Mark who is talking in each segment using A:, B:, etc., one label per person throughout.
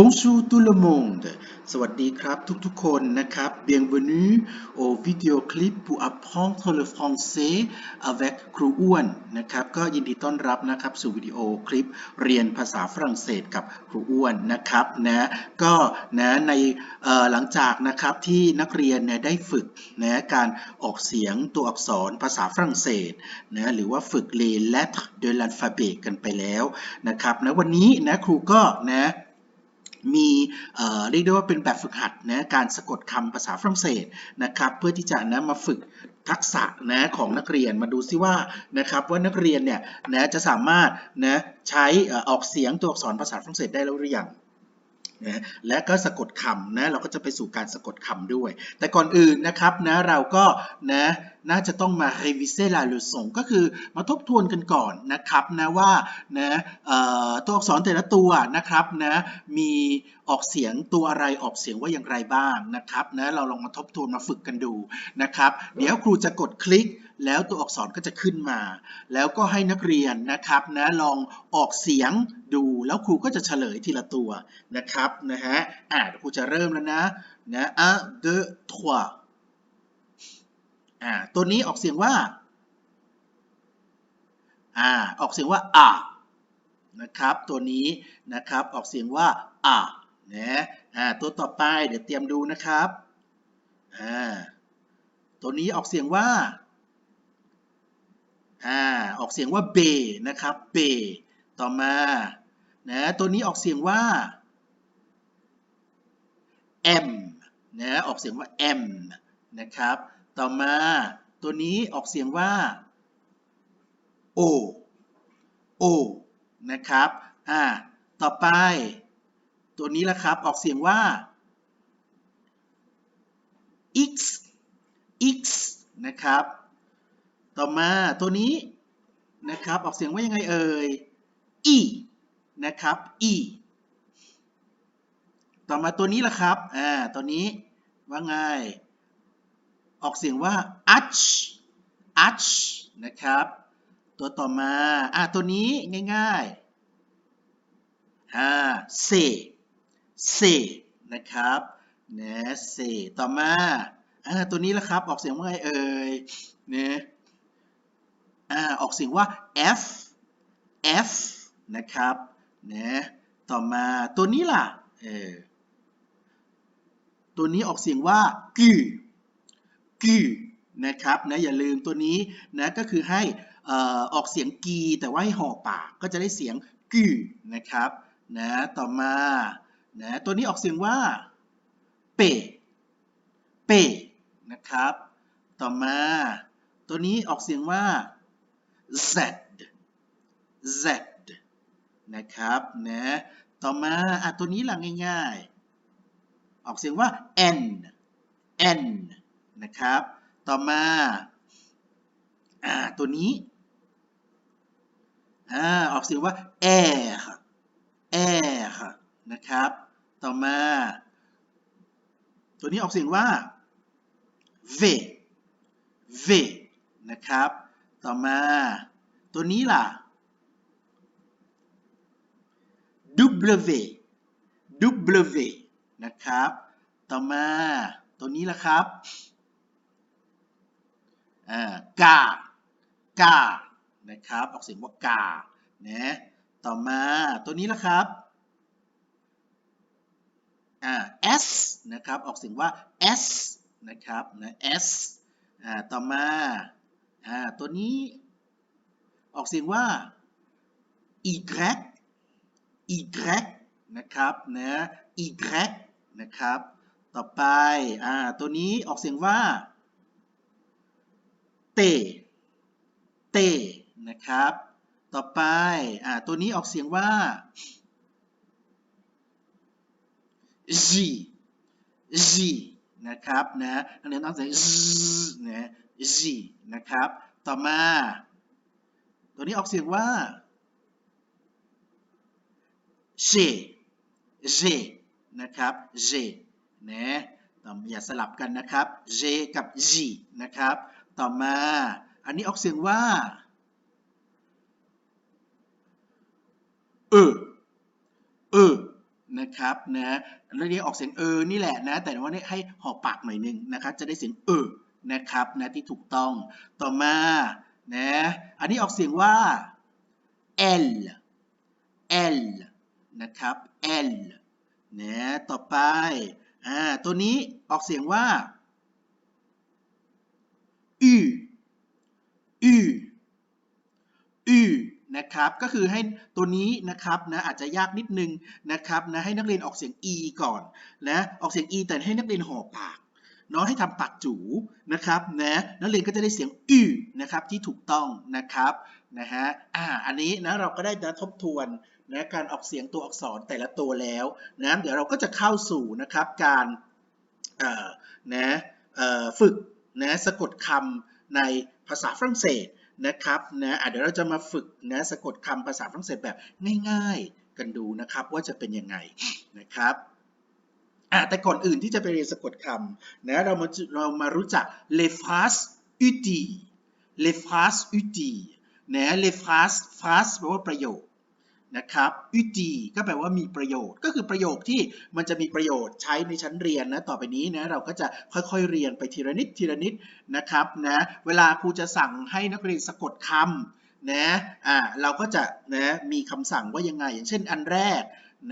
A: Bonjour tout le monde สวัสดีครับทุกๆคนนะครับ Bienvenue au vidéo clip pour apprendre le français avec ครูอ้วนนะครับ ก็ยินดีต้อนรับนะครับสู่วิดีโอคลิปเรียนภาษาฝรั่งเศสกับครูอ้วนนะครับนะก็นะในหลังจากนะครับที่นักเรียนเนี่ยได้ฝึกนะการออกเสียงตัวอักษรภาษาฝรั่งเศสนะหรือว่าฝึก les lettres de l'alphabet กันไปแล้วนะครับนะวันนี้นะครูก็นะ เรียกได้ว่าเป็นแบบฝึกหัดนะการสะกดคำภาษาฝรั่งเศสนะครับเพื่อที่จะนะมาฝึกทักษะนะของนักเรียนมาดูซิว่านะครับว่านักเรียนเนี่ยนะจะสามารถนะใช้ออออกเสียงตัวอักษรภาษาฝรั่งเศสได้แล้วหรือยังนะและก็สะกดคำนะเราก็จะไปสู่การสะกดคำด้วย แต่ก่อนอื่นนะครับนะเราก็นะ น่าจะต้องมา réviser la leçon ก็คือมาทบทวนกันก่อนนะครับนะว่านะตัวอักษรแต่ละตัวนะครับนะมีออกเสียงตัวอะไรออกเสียงว่าอย่างไรบ้างนะครับนะเราลองมาทบทวนมาฝึกกันดูนะครับ เดี๋ยวครูจะกดคลิกแล้วตัวอักษรก็จะขึ้นมา แล้วก็ให้นักเรียนนะครับนะลองออกเสียงดูแล้วครูก็จะเฉลยทีละตัวนะครับนะฮะอ่าครูจะเริ่มแล้วนะนะ un deux trois อ่าตัวนี้ออกเสียงว่าอ่าออกเสียงว่าอ่านะครับ ตัวนี้นะครับออกเสียงว่าอ่านะอ่าตัวต่อไปเดี๋ยวเตรียมดูนะครับอ่าตัวนี้ออกเสียงว่าอ่าออกเสียงว่าเบนะครับเบต่อมานะตัวนี้ออกเสียงว่า M นะออกเสียงว่า M นะครับ ต่อมาตัวนี้ออกเสียงว่า O O นะครับอ่าต่อไป ตัวนี้ละครับออกเสียงว่า X X นะครับ ต่อมาตัวนี้นะครับออกเสียงว่ายังไงเอ่ย E นะครับ E ต่อมาตัวนี้ละครับอ่าตัวนี้ว่าไง ออกเสียงว่า arch arch นะครับ ตัวต่อมา อ่าตัวนี้ง่ายๆอ่า c c นะครับนะ c ต่อมาอ่าตัวนี้ละครับ ออกเสียงว่าไงเอ่ยเนี่ยอ่าออกเสียงว่า f f นะครับนะต่อมาตัวนี้ล่ะเออตัวนี้ออกเสียงว่ากือ กือนะครับนะอย่าลืมตัวนี้นะก็คือให้อออกเสียงกี แต่ว่าให้ห่อปากก็จะได้เสียงกือนะครับนะต่อมานะตัวนี้ออกเสียงว่าเปเปนะครับ ต่อมา ตัวนี้ออกเสียงว่า z z นะครับนะต่อมาอะตัวนี้ล่ะง่ายๆ ออกเสียงว่า n n นะครับ ต่อมาอ่าตัวนี้อ่าออกเสียงว่า air air นะครับ ต่อมา ตัวนี้ออกเสียงว่า v v นะครับ ต่อมา ตัวนี้ล่ะ W W นะครับ ต่อมา ตัวนี้ล่ะครับ กากานะครับออกเสียงว่ากานะต่อมาตัวนี้ละครับอ่า S นะครับออกเสียงว่า S นะครับนะ S อ่าต่อมาอ่าตัวนี้ออกเสียงว่า Y y นะครับนะ y นะครับ ต่อไปอ่าตัวนี้ออกเสียงว่า เต เต นะครับ ต่อไป อ่า ตัวนี้ออกเสียงว่า g g นะครับ นะนักเรียนต้องเสียง z นะ g นะครับ ต่อมา ตัวนี้ออกเสียงว่า G G นะครับ G นะอย่าสลับกันนะครับ G กับ G นะครับ ต่อมา อันนี้ออกเสียงว่า E E นะนะครับนะแล้วเรียกออกเสียงเออ นี่แหละนะ แต่ว่านี่ให้หอบปากหน่อยนึงนะครับ จะได้เสียงเออ นะครับนะที่ถูกต้อง ต่อมา นะ อันนี้ออกเสียงว่า L L นะครับ L นะ ต่อไป อ่า ตัวนี้ออกเสียงว่า U U U นะครับ ก็คือให้ตัวนี้นะครับนะอาจจะยากนิดนึงนะครับนะให้นักเรียนออกเสียง e ก่อนนะออกเสียง e แต่ให้นักเรียนห่อปากเนาะให้ทำปากจูนะครับนะนักเรียนก็จะได้เสียง u นะครับที่ถูกต้องนะครับนะฮะอ่าอันนี้นะเราก็ได้นะทบทวนนะการออกเสียงตัวอักษรแต่ละตัวแล้วนะเดี๋ยวเราก็จะเข้าสู่นะครับการเอ่อนะเอ่อฝึก นะสะกดคำในภาษาฝรั่งเศสนะครับนะเดี๋ยวเราจะมาฝึกนะสะกดคำภาษาฝรั่งเศสแบบง่ายๆกันดูนะครับว่าจะเป็นยังไงนะครับแต่ก่อนอื่นที่จะไปเรียนสะกดคำนะเรามาเรามารู้จัก les phrases utiles les phrases utiles นะ les phrases phrase แปลว่าประโยค นะครับ utile ก็แปลว่ามีประโยชน์ ก็คือประโยคที่มันจะมีประโยชน์ใช้ในชั้นเรียนนะ ต่อไปนี้นะเราก็จะค่อยๆเรียนไปทีละนิดทีละนิดนะครับนะ เวลาครูจะสั่งให้นักเรียนสะกดคำนะ อ่า เราก็จะนะมีคำสั่งว่ายังไง อย่างเช่นอันแรก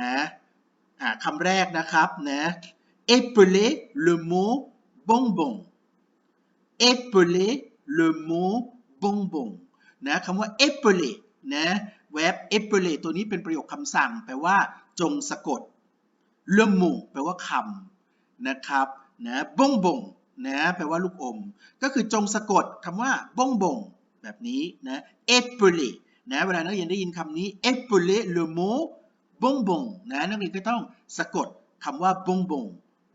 A: นะ อ่าคำแรกนะครับนะ épeler le mot bonbon épeler le mot bonbon นะคำว่า épeler นะ เว็บ épeler ตัวนี้เป็นประโยคคำสั่ง แปลว่า จงสะกด le mot แปลว่าคำนะครับนะ bonbon นะแปลว่าลูกอม ก็คือจงสะกดคำว่า bonbon แบบนี้นะ épeler นะเวลานักเรียนได้ยินคำนี้ épeler le mot bonbon นะนักเรียนก็ต้องสะกดคำว่า bonbon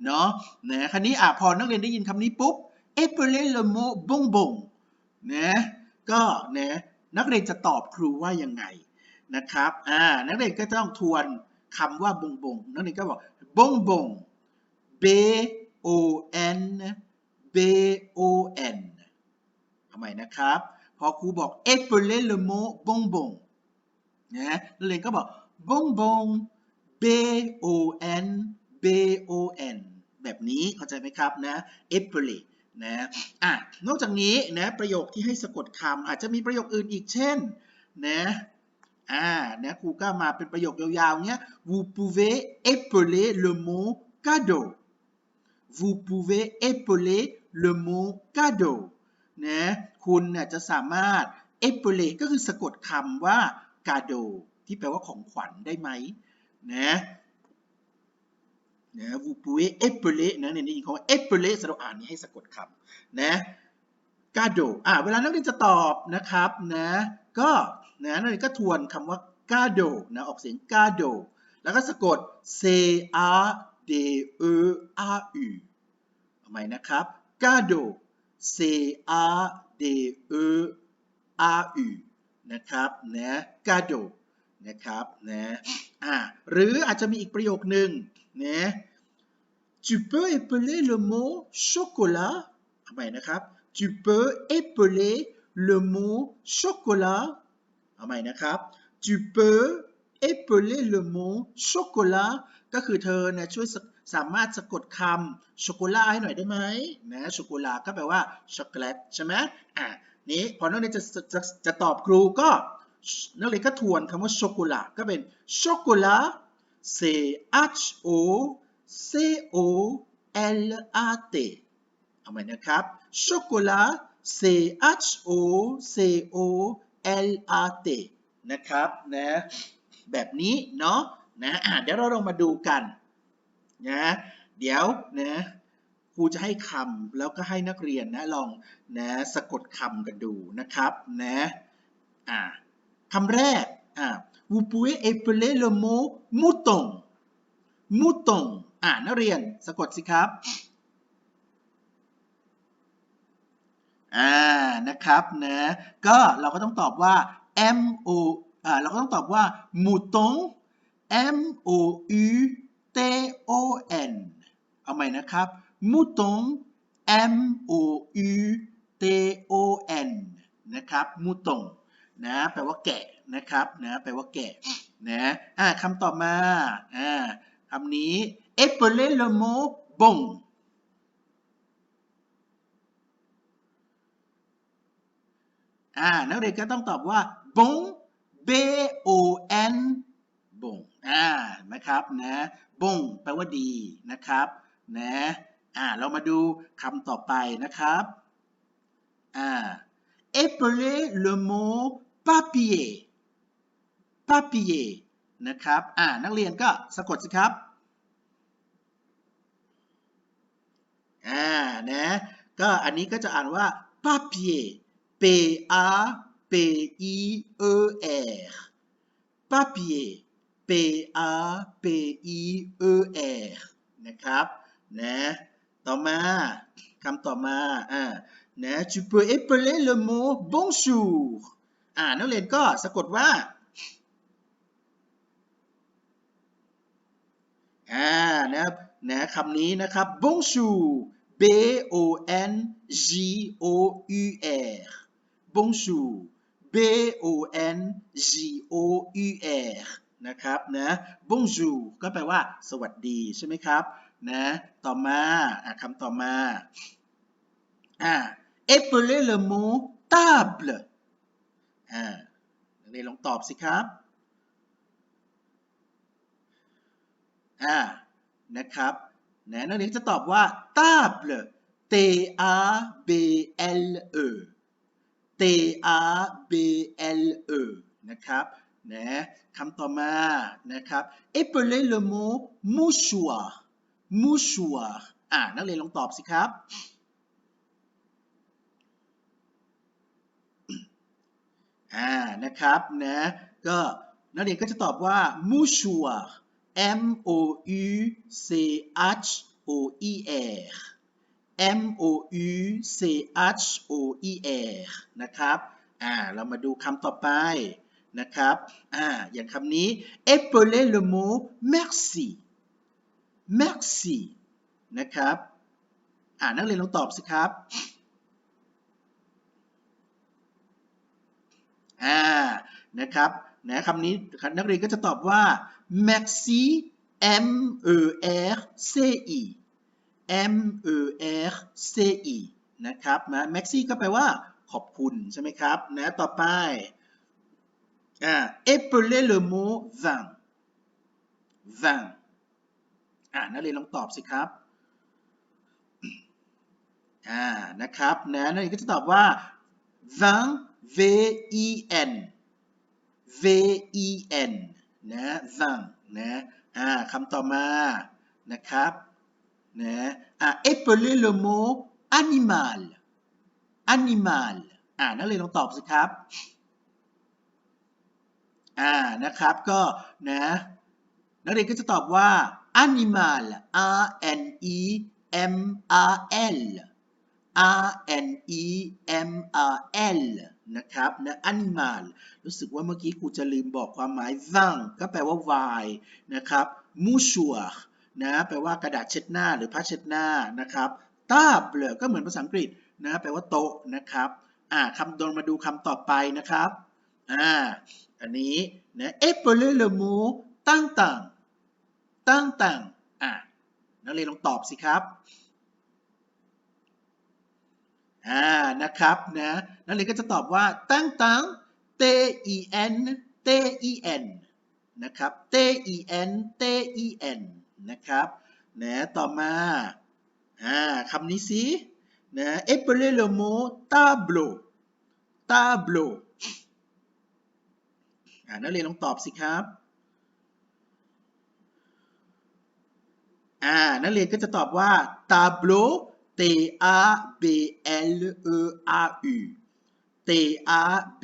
A: เนาะนะคราวนี้อะพอนักเรียนได้ยินคำนี้ปุ๊บ épeler le mot bonbon นะก็นะนักเรียนจะตอบครูว่ายังไง นะครับอ่านักเรียนก็ต้องทวนคำว่าบงบงนักเรียนก็บอกบงบง b o n b o n ทำไมนะครับ พอครูบอก épeler le mot bonbon นะนักเรียนก็บอก bonbon b o n b o n แบบนี้เข้าใจไหมครับนะ épeler นะอะนอกจากนี้นะประโยคที่ให้สะกดคำอาจจะมีประโยคอื่นอีกเช่นนะ อ่าเนะครูก็มาเป็นประโยคยาวๆเนี้ย vous pouvez épeler le mot cadeau vous pouvez épeler le mot cadeau นะคุณเนี่ยจะสามารถ épeler ก็คือสะกดคำว่า cadeau ที่แปลว่าของขวัญได้ไหมนะนะ vous pouvez épeler นะเนี่ยได้ยินคำว่า épeler สำหรับอ่านนี้ให้สะกดคำนะ cadeau อ่าเวลานักเรียนจะตอบนะครับนะก็ นะนักเรียนก็ทวนคำว่า cadeau นะออกเสียง cadeau แล้วก็สะกด c a d e a u ทำไมนะครับ cadeau c a d e a u นะครับนะ cadeau นะครับนะอ่าหรืออาจจะมีอีกประโยคหนึ่งนะ tu peux épeler le mot chocolat ทำไมนะครับ tu peux épeler le mot chocolat ทำไมนะครับ tu peux épeler le mot chocolat ก็คือเธอเนี่ยช่วยสามารถสะกดคำช็อกโกแลตให้หน่อยได้ไหมนะช็อกโกแลตก็แปลว่าช็อกโกแลตใช่ไหมอะนี้พอนักเรียนจะจะจะตอบครูก็นักเรียนก็ทวนคำว่าช็อกโกแลตก็เป็นช็อกโกแลต C H O C O L A T เอาใหม่นะครับช็อกโกแลต C H O C O L A T นะครับนะแบบนี้เนาะนะะเดี๋ยวเราลองมาดูกันนะเดี๋ยวนะครูจะให้คำแล้วก็ให้นักเรียนนะลองนะสะกดคำกันดูนะครับนะอะคำแรกอะ vous pouvez épeler le mot mouton mouton อะนักเรียนสะกดสิครับ อ่านะครับนะก็เราก็ต้องตอบว่า m o อ่าเราก็ต้องตอบว่า mouton m o u t o n เอาใหม่นะครับ mouton m o u t o n นะครับ mouton นะแปลว่าแกะนะครับนะแปลว่าแกะนะอ่าคำต่อมาอ่าคำนี้ appeler le mot bon อ่านักเรียนก็ต้องตอบว่า bon b o n bon อ่านะครับนะ bon แปลว่าดีนะครับนะอ่าเรามาดูคำต่อไปนะครับอ่า appeler le mot papier papier นะครับอ่านักเรียนก็สะกดสิครับอ่านะก็อันนี้ก็จะอ่านว่า papier p a p i e r papier p a p i e r นะครับนะต่อมาคำต่อมาอ่านะ tu peux épeler le mot bonjour อ่านักเรียนก็สะกดว่าอ่านะครับนะคำนี้นะครับ bonjour b o n j o u r bonjour b o n j o u r นะครับนะ bonjour ก็แปลว่าสวัสดีใช่ไหมครับนะต่อมาอคำต่อมาอ่า épeler le mot table อ่านักเรียนลองตอบสิครับอ่านะครับนะนักเรียนจะตอบว่า table t a b l e t a b l e นะครับนะคำต่อมานะครับ épeler le mot mouchoir mouchoir อ่านักเรียนลองตอบสิครับ อ่า นะครับนะก็นักเรียนก็จะตอบว่า mouchoir M O U C H O E R M O U C H O E R นะครับอ่าเรามาดูคำต่อไปนะครับอ่าอย่างคำนี้ épeler le mot merci merci นะครับอ่านักเรียนลองตอบสิครับอ่านะครับนะคำนี้นักเรียนก็จะตอบว่า merci m e r c i m e r c i นะครับนะ merci ก็แปลว่าขอบคุณใช่ไหมครับนะต่อไปอ่า épeler le mot vin vin อ่านักเรียนลองตอบสิครับอ่านะครับนะนักเรียนก็จะตอบว่า vin v i n v i n นะ vin นะอ่าคำต่อมานะครับ นะอ่า épeler le mot animal animal อ่านักเรียนลองตอบสิครับอ่านะครับก็นะนักเรียนก็จะตอบว่า animal r n e m a l r n e m a l นะครับนะ animal รู้สึกว่าเมื่อกี้ครูจะลืมบอกความหมาย vin ก็แปลว่า wine นะครับ mouchoir นะแปลว่ากระดาษเช็ดหน้าหรือผ้าเช็ดหน้านะครับ table ก็เหมือนภาษาอังกฤษนะแปลว่าโต๊ะนะครับอ่าคำโดนมาดูคำต่อไปนะครับอ่าอันนี้นะ épeler le mot ตั้งต่างตั้งต่างอ่านักเรียนลองตอบสิครับอ่านะครับนะนักเรียนก็จะตอบว่าตั้งตัง T I N T I N นะครับ T I N T I N นะครับนะต่อมาอ่าคำนี้สินะ épeler le mot tableau tableau อ่านักเรียนลองตอบสิครับอ่านักเรียนก็จะตอบว่า tableau T A B L E A U T A B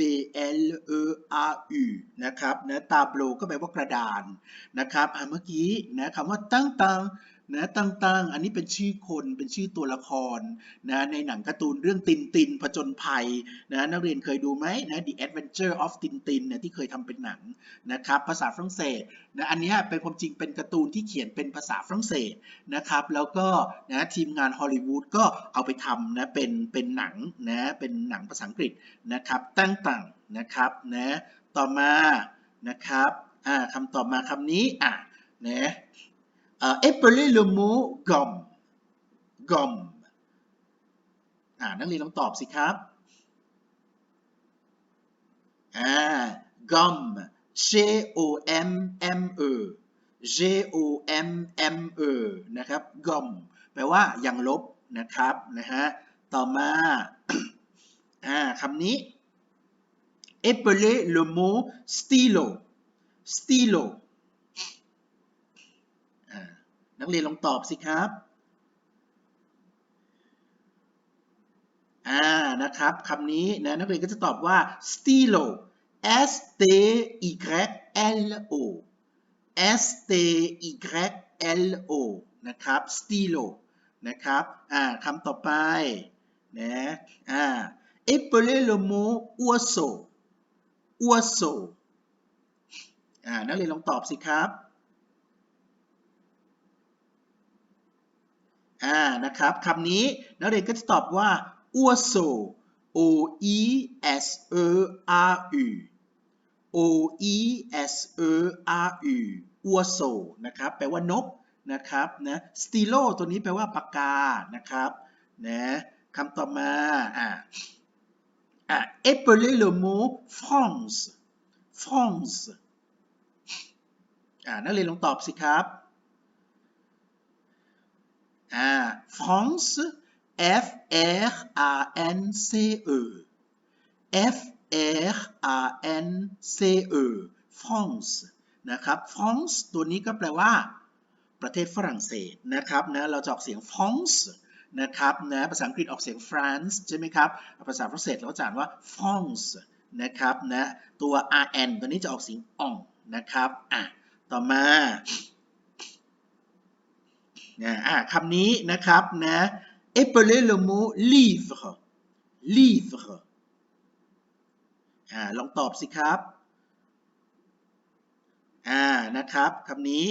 A: L E A U นะครับนะตาบลูก็แปลว่ากระดานนะครับอาเมื่อกี้นะคำว่าตั้งตัง นะตั้งตังอันนี้เป็นชื่อคนเป็นชื่อตัวละครนะในหนังการ์ตูนเรื่องตินตินผจญภัยนะนักเรียนเคยดูไหมนะ The Adventure of Tintin เนี่ยที่เคยทำเป็นหนังนะครับภาษาฝรั่งเศสนะอันนี้เป็นความจริงเป็นการ์ตูนที่เขียนเป็นภาษาฝรั่งเศสนะครับแล้วก็นะทีมงานฮอลลีวูดก็เอาไปทำนะเป็นเป็นหนังนะเป็นหนังภาษาอังกฤษนะครับตั้งตังนะครับนะต่อมานะครับอ่าคำต่อมาคำนี้อะนะ เอ่อ appeler le mot gomme gomme อ่านักเรียนลองตอบสิครับอ่า gomme G O M M E G O M M E นะครับ gomme แปลว่าย่างลบนะครับนะฮะต่อมาอ่าคำนี้ appeler le mot stylo stylo นักเรียนลองตอบสิครับ อ่า นะครับคำนี้นะนักเรียนก็จะตอบว่า stylo S T Y L O S T Y L O นะครับ stylo นะครับอ่าคำต่อไปนะอ่า appeler le mot oiseau oiseau อ่านักเรียนลองตอบสิครับ อ่านะครับคำนี้นักเรียนก็จะตอบว่า oiseau o i s e r u o i s e r u oiseau นะครับแปลว่านกนะครับนะ stilo ตัวนี้แปลว่าปากกานะครับนะคำต่อมาอ่าอ่า appeler le mot France France อ่านักเรียนลองตอบสิครับ อ่า France F R A N C E F R A N C E France นะครับ France ตัวนี้ก็แปลว่า ประเทศฝรั่งเศสนะครับนะเราจะออกเสียง France นะครับนะภาษาอังกฤษออกเสียง France ใช่ไหมครับ ภาษาฝรั่งเศสเราจะอ่านว่า France นะครับนะตัว RN ตัวนี้จะออกเสียงอ่องนะครับอะต่อมา นะอะคำนี้นะครับนะ appeler le mot livre livre อ่าลองตอบสิครับอ่านะครับคำนี้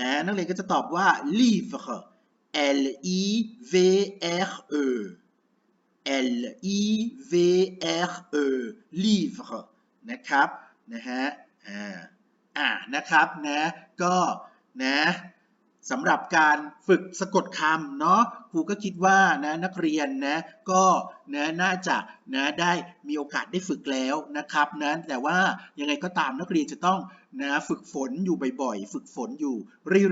A: นะนักเรียนก็จะตอบว่า livre L I V R E L I V R E livre นะครับนะฮะอ่าอ่านะครับนะก็นะ สำหรับการฝึกสะกดคำเนาะครูก็คิดว่านะนักเรียนนะก็นะน่าจะนะได้มีโอกาสได้ฝึกแล้วนะครับนะแต่ว่ายังไงก็ตามนักเรียนจะต้องนะฝึกฝนอยู่บ่อยๆ ฝึกฝนอยู่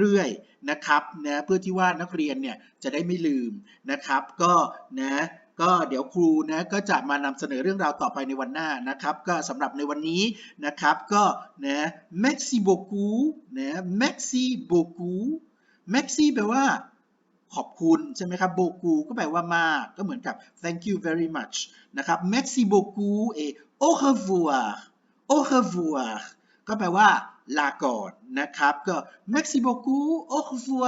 A: เรื่อยๆนะครับนะเพื่อที่ว่านักเรียนเนี่ยจะได้ไม่ลืมนะครับ ก็นะก็เดี๋ยวครูนะก็จะมานำเสนอเรื่องราวต่อไปในวันหน้านะครับ ก็สำหรับในวันนี้นะครับก็นะ merci beaucoup นะ merci beaucoup แม็กซี่แปลว่าขอบคุณ ใช่ไหมครับโบกูก็แปลว่ามาก ก็เหมือนกับ thank you very much นะครับแม็กซี่โบกูเอ au revoir au revoir ก็แปลว่าลาก่อนนะครับ ก็แม็กซี่โบกูโอ้กูวัว